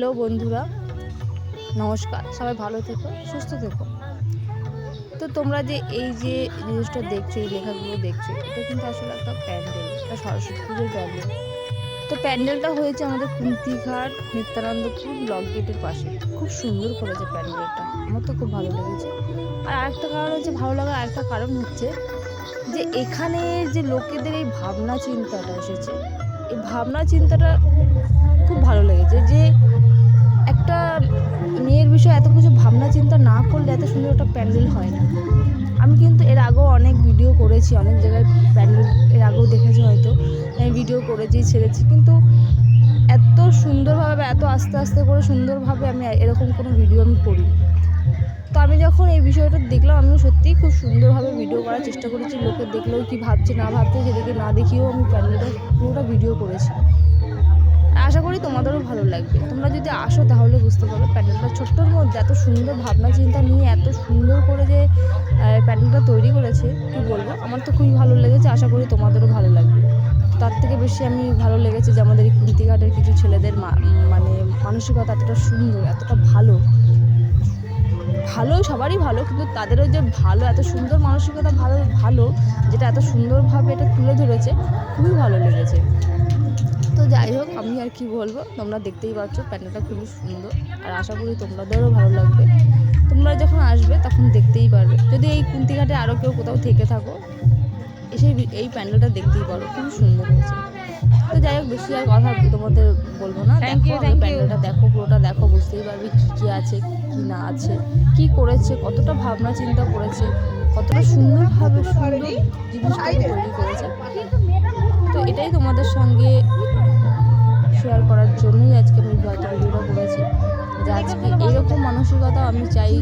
Hello বন্ধুরা, নমস্কার, সবাই ভালো থেকো, সুস্থ থেকো। তো তোমরা যে এই যে জিনিসটা দেখছ, এই লেখাগুলো দেখছ, এটা কিন্তু আসলে একটা প্যান্ডেল, একটা সরস্বতী পুজোর প্যান্ডেল। তো প্যান্ডেলটা হয়েছে আমাদের কুন্তিঘাট নিত্যানন্দপুর ব্লক গেটের পাশে। খুব সুন্দর করেছে প্যান্ডেলটা, আমার তো খুব ভালো লেগেছে। আর আরেকটা কারণ হচ্ছে, ভালো লাগার আরেকটা কারণ হচ্ছে যে এখানে যে লোকেদের এই ভাবনা চিন্তাটা এসেছে, এই ভাবনা চিন্তাটা খুব ভালো লেগেছে যে একটা মেয়ের বিষয়ে এত কিছু ভাবনা চিন্তা না করলে এত সুন্দর একটা প্যান্ডেল হয় না। আমি কিন্তু এর আগেও অনেক ভিডিও করেছি, অনেক জায়গায় প্যান্ডেল এর আগেও দেখেছি হয়তো। আমি ভিডিও করেছি, ছেড়েছি, কিন্তু এত সুন্দরভাবে, এত আস্তে আস্তে করে সুন্দরভাবে আমি এরকম কোনো ভিডিও আমি করি তো আমি যখন এই বিষয়টা দেখলাম আমি সত্যিই খুব সুন্দরভাবে ভিডিও করার চেষ্টা করেছি। লোকে দেখলেও কি ভাবছে, না ভাবছে, সেদিকে না দেখিয়েও আমি প্যান্ডেলটা পুরোটা ভিডিও করেছি। আশা করি তোমাদেরও ভালো লাগবে। তোমরা যদি আসো তাহলে বুঝতে পারবে প্যান্ডেলটা ছোট্টর মধ্যে এত সুন্দর ভাবনা চিন্তা নিয়ে এত সুন্দর করে যে প্যান্ডেলটা তৈরি করেছে, কী বলব? আমার তো খুবই ভালো লেগেছে, আশা করি তোমাদেরও ভালো লাগবে। তার থেকে বেশি আমি ভালো লেগেছে যে আমাদের এই কুন্তিঘাটের কিছু ছেলেদের মানে মানসিকতা এতটা সুন্দর, এতটা ভালো। ভালো, সবারই ভালো, কিন্তু তাদেরও যে ভালো, এত সুন্দর মানসিকতা ভালো ভালো, যেটা এত সুন্দরভাবে এটা তুলে ধরেছে, খুবই ভালো লেগেছে। তো যাই হোক, আমি আর কি বলব, তোমরা দেখতেই পাচ্ছ, প্যান্ডেলটা খুবই সুন্দর, আর আশা করি তোমাদেরও ভালো লাগবে। তোমরা যখন আসবে, তখন দেখতেই পারবে। যদি এই কুন্তিঘাটে আরও কেউ কোথাও থেকে থাকো এসে এই প্যান্ডেলটা দেখতেই পারো খুবই সুন্দর হয়েছে। তো যাই হোক বেশি আর কথা তোমাদের বলব না। দেখো. প্যান্ডেলটা দেখো পুরোটা দেখো বুঝতেই পারবে কী কী আছে কী না আছে কী করেছে কতটা ভাবনা চিন্তা করেছে কতটা সুন্দরভাবে সুন্দর জিনিসটাকে তৈরি করেছে। তো এটাই তোমাদের সঙ্গে শেয়ার করার জন্যই আজকে আমি ভিডিওটা করেছি। যে আজকে এইরকম মানসিকতা আমি চাই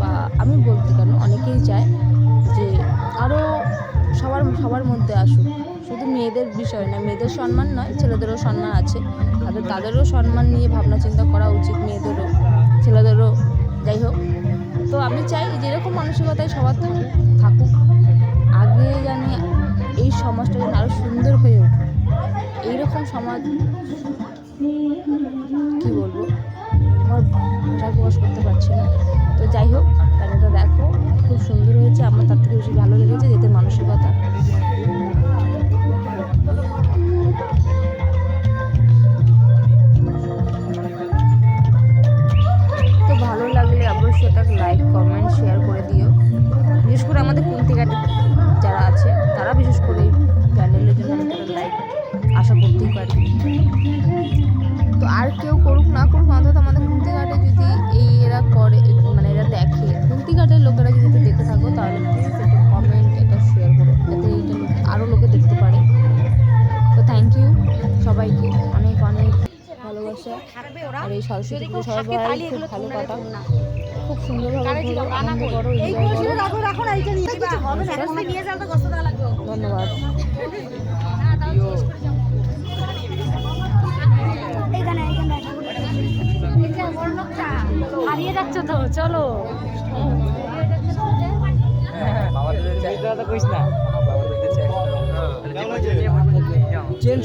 বা আমি বলতে কেন অনেকেই চায় যে আরও সবার সবার মধ্যে আসুক। শুধু মেয়েদের বিষয় না, মেয়েদের সম্মান নয়, ছেলেদেরও সম্মান আছে। তাদের, তাদেরও সম্মান নিয়ে ভাবনা চিন্তা করা উচিত মেয়েদেরও, ছেলেদেরও। যাই হোক, তো আমি চাই যেরকম মানসিকতায় সবার থাকুক থাকুক, আগে জানি এই সমাজটা যেন আরও সুন্দর হয়ে ওঠে এইরকম সমাজ, কী বলব? আমার ভাষায় প্রকাশ করতে পারছি না। তো যাই হোক প্যানেলটা দেখো। খুব সুন্দর হয়েছে। আমার তার থেকে বেশি ভালো লেগেছে যেতে মানসিকতা। ভালোবাসা আর এই সরস্বতী পুজো সবাই খুব ভালো না। খুব সুন্দরভাবে আনন্দ করো তো। ধন্যবাদ। হারিয়ে যাচ্ছ চলো। চেঞ্জ